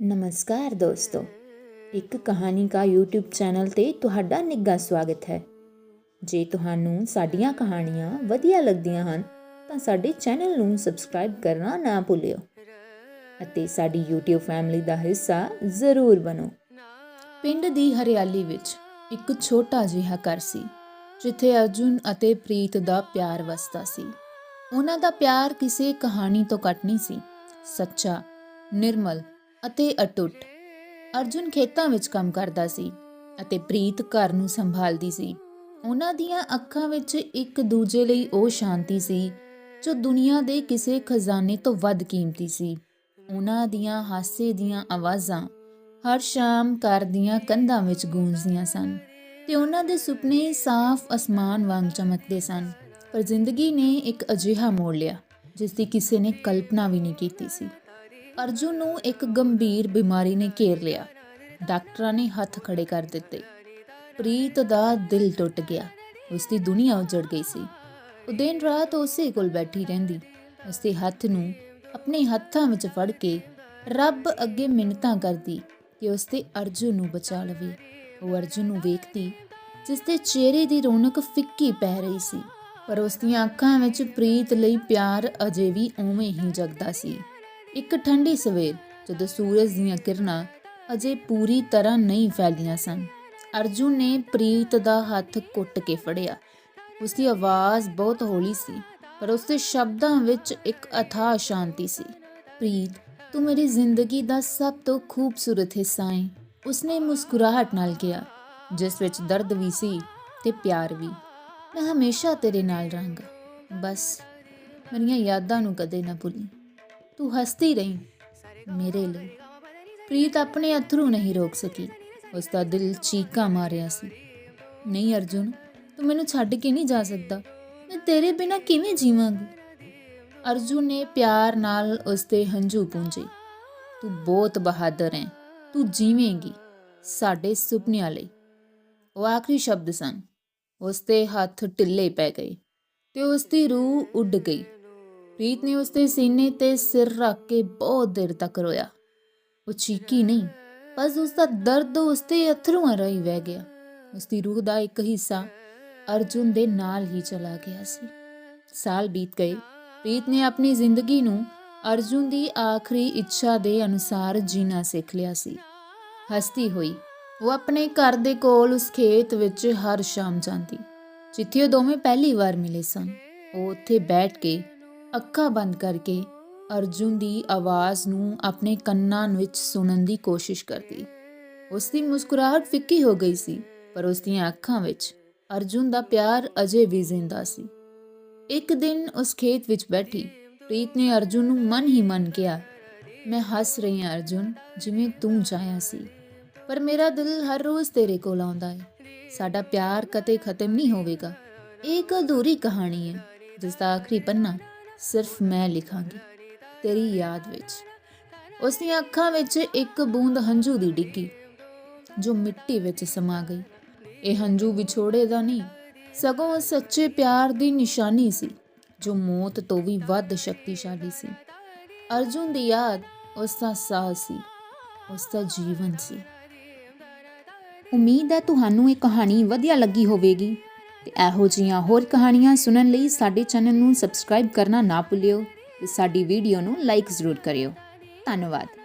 ਨਮਸਕਾਰ ਦੋਸਤੋ। ਇੱਕ ਕਹਾਣੀ ਕਾ YouTube ਚੈਨਲ ਤੇ ਤੁਹਾਡਾ ਨਿੱਘਾ ਸਵਾਗਤ ਹੈ। ਜੇ ਤੁਹਾਨੂੰ ਸਾਡੀਆਂ ਕਹਾਣੀਆਂ ਵਧੀਆ ਲੱਗਦੀਆਂ ਹਨ, ਤਾਂ ਸਾਡੇ ਚੈਨਲ ਨੂੰ ਸਬਸਕ੍ਰਾਈਬ ਕਰਨਾ ਨਾ ਭੁੱਲਿਓ। ਅਤੇ ਸਾਡੀ YouTube ਫੈਮਿਲੀ ਦਾ ਹਿੱਸਾ ਜ਼ਰੂਰ ਬਣੋ। ਪਿੰਡ ਦੀ ਹਰਿਆਲੀ ਵਿੱਚ ਇੱਕ ਛੋਟਾ ਜਿਹਾ ਘਰ ਸੀ, ਜਿੱਥੇ ਅਰਜੁਨ ਅਤੇ ਪ੍ਰੀਤ ਦਾ ਪਿਆਰ ਵਸਦਾ ਸੀ। ਉਹਨਾਂ ਦਾ ਪਿਆਰ ਕਿਸੇ ਕਹਾਣੀ ਤੋਂ ਘੱਟ ਨਹੀਂ ਸੀ। ਸੱਚਾ, ਨਿਰਮਲ ਅਤੇ ਅਟੁੱਟ। ਅਰਜੁਨ ਖੇਤਾਂ ਵਿੱਚ ਕੰਮ ਕਰਦਾ ਸੀ ਅਤੇ ਪ੍ਰੀਤ ਘਰ ਨੂੰ ਸੰਭਾਲਦੀ ਸੀ। ਉਹਨਾਂ ਦੀਆਂ ਅੱਖਾਂ ਵਿੱਚ ਇੱਕ ਦੂਜੇ ਲਈ ਉਹ ਸ਼ਾਂਤੀ ਸੀ, ਜੋ ਦੁਨੀਆ ਦੇ ਕਿਸੇ ਖਜ਼ਾਨੇ ਤੋਂ ਵੱਧ ਕੀਮਤੀ ਸੀ। ਉਹਨਾਂ ਦੀਆਂ ਹਾਸੇ ਦੀਆਂ ਆਵਾਜ਼ਾਂ ਹਰ ਸ਼ਾਮ ਘਰ ਦੀਆਂ ਕੰਧਾਂ ਵਿੱਚ ਗੂੰਜਦੀਆਂ ਸਨ ਤੇ ਉਹਨਾਂ ਦੇ ਸੁਪਨੇ ਸਾਫ਼ ਅਸਮਾਨ ਵਾਂਗ ਚਮਕਦੇ ਸਨ। ਪਰ ਜ਼ਿੰਦਗੀ ਨੇ ਇੱਕ ਅਜਿਹਾ ਮੋੜ ਲਿਆ, ਜਿਸ ਦੀ ਕਿਸੇ ਨੇ ਕਲਪਨਾ ਵੀ ਨਹੀਂ ਕੀਤੀ ਸੀ। ਅਰਜੁਨ ਨੂੰ ਇੱਕ ਗੰਭੀਰ ਬਿਮਾਰੀ ਨੇ ਘੇਰ ਲਿਆ। ਡਾਕਟਰਾਂ ਨੇ ਹੱਥ ਖੜੇ ਕਰ ਦਿੱਤੇ। ਪ੍ਰੀਤ ਦਾ ਦਿਲ ਟੁੱਟ ਗਿਆ। ਉਸ ਦੀ ਦੁਨੀਆ ਉਜੜ ਗਈ ਸੀ। ਉਹ ਦਿਨ ਰਾਤ ਉਸੇ ਕੋਲ ਬੈਠੀ ਰਹਿੰਦੀ। ਉਸ ਦੇ ਹੱਥ ਨੂੰ ਆਪਣੇ ਹੱਥਾਂ ਵਿੱਚ ਫੜ ਕੇ ਰੱਬ ਅੱਗੇ ਮਿੰਨਤਾਂ ਕਰਦੀ ਕਿ ਉਸ ਦੇ ਅਰਜੁਨ ਨੂੰ ਬਚਾ ਲਵੇ। ਉਹ ਅਰਜੁਨ ਨੂੰ ਵੇਖਦੀ ਜਿਸ ਦੇ ਚਿਹਰੇ ਦੀ ਰੌਣਕ ਫਿੱਕੀ ਪੈ ਰਹੀ ਸੀ, ਪਰ ਉਸ ਦੀਆਂ ਅੱਖਾਂ ਵਿੱਚ ਪ੍ਰੀਤ ਲਈ ਪਿਆਰ ਅਜੇ ਵੀ ਉਵੇਂ ਹੀ ਜਗਦਾ ਸੀ। ਇੱਕ ਠੰਡੀ ਸਵੇਰ, ਜਦੋਂ ਸੂਰਜ ਦੀਆਂ ਕਿਰਨਾਂ ਅਜੇ ਪੂਰੀ ਤਰ੍ਹਾਂ ਨਹੀਂ ਫੈਲੀਆਂ ਸਨ, ਅਰਜੁਨ ਨੇ ਪ੍ਰੀਤ ਦਾ ਹੱਥ ਕੁੱਟ ਕੇ ਫੜਿਆ। ਉਸ ਦੀ ਆਵਾਜ਼ ਬਹੁਤ ਹੌਲੀ ਸੀ, ਪਰ ਉਸ ਦੇ ਸ਼ਬਦਾਂ ਵਿੱਚ ਇੱਕ ਅਥਾਹ ਸ਼ਾਂਤੀ ਸੀ। ਪ੍ਰੀਤ, ਤੂੰ ਮੇਰੀ ਜ਼ਿੰਦਗੀ ਦਾ ਸਭ ਤੋਂ ਖੂਬਸੂਰਤ ਹਿੱਸਾ ਹੈ ਉਸਨੇ ਮੁਸਕਰਾਹਟ ਨਾਲ ਕਿਹਾ, ਜਿਸ ਵਿੱਚ ਦਰਦ ਵੀ ਸੀ ਤੇ ਪਿਆਰ ਵੀ। ਮੈਂ ਹਮੇਸ਼ਾ ਤੇਰੇ ਨਾਲ ਰਹਾਂਗਾ। ਬਸ, ਮੇਰੀਆਂ ਯਾਦਾਂ ਨੂੰ ਕਦੇ ਨਾ ਭੁੱਲੀ। ਤੂੰ ਹੱਸਦੀ ਰਹੀ ਮੇਰੇ ਲਈ। ਪ੍ਰੀਤ ਆਪਣੇ ਅਥਰੂ ਨਹੀਂ ਰੋਕ ਸਕੀ। ਉਸ ਦਾ ਦਿਲ ਚੀਕਾਂ ਮਾਰਿਆ ਸੀ। ਨਹੀਂ ਅਰਜੁਨ, ਤੂੰ ਮੈਨੂੰ ਛੱਡ ਕੇ ਨਹੀਂ ਜਾ ਸਕਦਾ। ਮੈਂ ਤੇਰੇ ਬਿਨਾ ਕਿਵੇਂ ਜੀਵਾਂਗੀ? ਅਰਜੁਨ ਨੇ ਪਿਆਰ ਨਾਲ ਉਸ ਦੇ ਹੰਝੂ ਪੂੰਝੇ ਤੂੰ ਬਹੁਤ ਬਹਾਦਰ ਹੈ। ਤੂੰ ਜੀਵੇਂਗੀ ਸਾਡੇ ਸੁਪਨਿਆਂ ਲਈ। ਉਹ ਆਖਰੀ ਸ਼ਬਦ ਸਨ। ਉਸ ਦੇ ਹੱਥ ਢਿੱਲੇ ਪੈ ਗਏ ਤੇ ਉਸ ਦੀ ਰੂਹ ਉੱਡ ਗਈ। ਪ੍ਰੀਤ ਨੇ ਉਸ ਦੇ ਸੀਨੇ ਤੇ ਸਿਰ ਰੱਖ ਕੇ ਬਹੁਤ ਦੇਰ ਤੱਕ ਰੋਇਆ। ਉਹ ਚੀਕੀ ਨਹੀਂ, ਬਸ ਉਸ ਦਾ ਦਰਦ ਉਸ ਦੇ ਅਥਰੂਆਂ ਰਾਹੀਂ ਵਹਿ ਗਿਆ। ਉਸ ਦੀ ਰੂਹ ਦਾ ਇੱਕ ਹਿੱਸਾ ਅਰਜੁਨ ਦੇ ਨਾਲ ਹੀ ਚਲਾ ਗਿਆ ਸੀ। ਸਾਲ ਬੀਤ ਗਏ। ਪ੍ਰੀਤ ਨੇ ਆਪਣੀ ਜ਼ਿੰਦਗੀ ਨੂੰ ਅਰਜੁਨ ਦੀ ਆਖਰੀ ਇੱਛਾ ਦੇ ਅਨੁਸਾਰ ਜੀਣਾ ਸਿੱਖ ਲਿਆ ਸੀ। ਹਸਤੀ ਹੋਈ, ਉਹ ਆਪਣੇ ਘਰ ਦੇ ਕੋਲ ਉਸ ਖੇਤ ਵਿੱਚ ਹਰ ਸ਼ਾਮ ਜਾਂਦੀ। ਜਿੱਥੇ ਉਹ ਦੋਵੇਂ ਪਹਿਲੀ ਵਾਰ ਮਿਲੇ ਸਨ, ਉਹ ਉੱਥੇ ਬੈਠ ਕੇ ਅੱਖਾਂ ਬੰਦ ਕਰਕੇ ਅਰਜੁਨ ਦੀ ਆਵਾਜ਼ ਨੂੰ ਆਪਣੇ ਕੰਨਾਂ ਵਿੱਚ ਸੁਣਨ ਦੀ ਕੋਸ਼ਿਸ਼ ਕਰਦੀ। ਉਸ ਦੀ ਮੁਸਕਰਾਹਟ ਫਿੱਕੀ ਹੋ ਗਈ ਸੀ, ਪਰ ਉਸ ਦੀਆਂ ਅੱਖਾਂ ਵਿੱਚ ਅਰਜੁਨ ਦਾ ਪਿਆਰ ਅਜੇ ਵੀ ਜ਼ਿੰਦਾ ਸੀ। ਇੱਕ ਦਿਨ ਉਸ ਖੇਤ ਵਿੱਚ ਬੈਠੀ, ਪ੍ਰੀਤ ਨੇ ਅਰਜੁਨ ਨੂੰ ਮਨ ਹੀ ਮਨ ਕਿਹਾ, ਮੈਂ ਹੱਸ ਰਹੀ ਹਾਂ ਅਰਜੁਨ, ਜਿਵੇਂ ਤੂੰ ਚਾਹਿਆ ਸੀ, ਪਰ ਮੇਰਾ ਦਿਲ ਹਰ ਰੋਜ਼ ਤੇਰੇ ਕੋਲ ਆਉਂਦਾ ਹੈ। ਸਾਡਾ ਪਿਆਰ ਕਦੇ ਖਤਮ ਨਹੀਂ ਹੋਵੇਗਾ। ਇਹ ਇੱਕ ਅਧੂਰੀ ਕਹਾਣੀ ਹੈ ਜਿਸ ਦਾ ਆਖਰੀ ਪੰਨਾ ਸਿਰਫ ਮੈਂ ਲਿਖਾਂਗੀ, ਤੇਰੀ ਯਾਦ ਵਿੱਚ। ਉਸ ਦੀਆਂ ਅੱਖਾਂ ਵਿੱਚ ਇੱਕ ਬੂੰਦ ਹੰਝੂ ਦੀ ਡਿੱਗੀ, ਜੋ ਮਿੱਟੀ ਵਿੱਚ ਸਮਾ ਗਈ। ਇਹ ਹੰਝੂ ਵਿਛੋੜੇ ਦਾ ਨਹੀਂ, ਸਗੋਂ ਸੱਚੇ ਪਿਆਰ ਦੀ ਨਿਸ਼ਾਨੀ ਸੀ, ਜੋ ਮੌਤ ਤੋਂ ਵੀ ਵੱਧ ਸ਼ਕਤੀਸ਼ਾਲੀ ਸੀ। ਅਰਜੁਨ ਦੀ ਯਾਦ ਉਸ ਦਾ ਸਾਹ ਸੀ, ਉਸ ਦਾ ਜੀਵਨ ਸੀ। ਉਮੀਦ ਹੈ ਤੁਹਾਨੂੰ ਇਹ ਕਹਾਣੀ ਵਧੀਆ ਲੱਗੀ ਹੋਵੇਗੀ। ਤੇ ਇਹੋ ਜਿਹੀਆਂ ਹੋਰ ਕਹਾਣੀਆਂ ਸੁਣਨ ਲਈ ਸਾਡੇ ਚੈਨਲ ਨੂੰ ਸਬਸਕ੍ਰਾਈਬ ਕਰਨਾ ਨਾ ਭੁੱਲਿਓ ਤੇ ਸਾਡੀ ਵੀਡੀਓ ਨੂੰ ਲਾਈਕ ਜ਼ਰੂਰ ਕਰਿਓ। ਧੰਨਵਾਦ।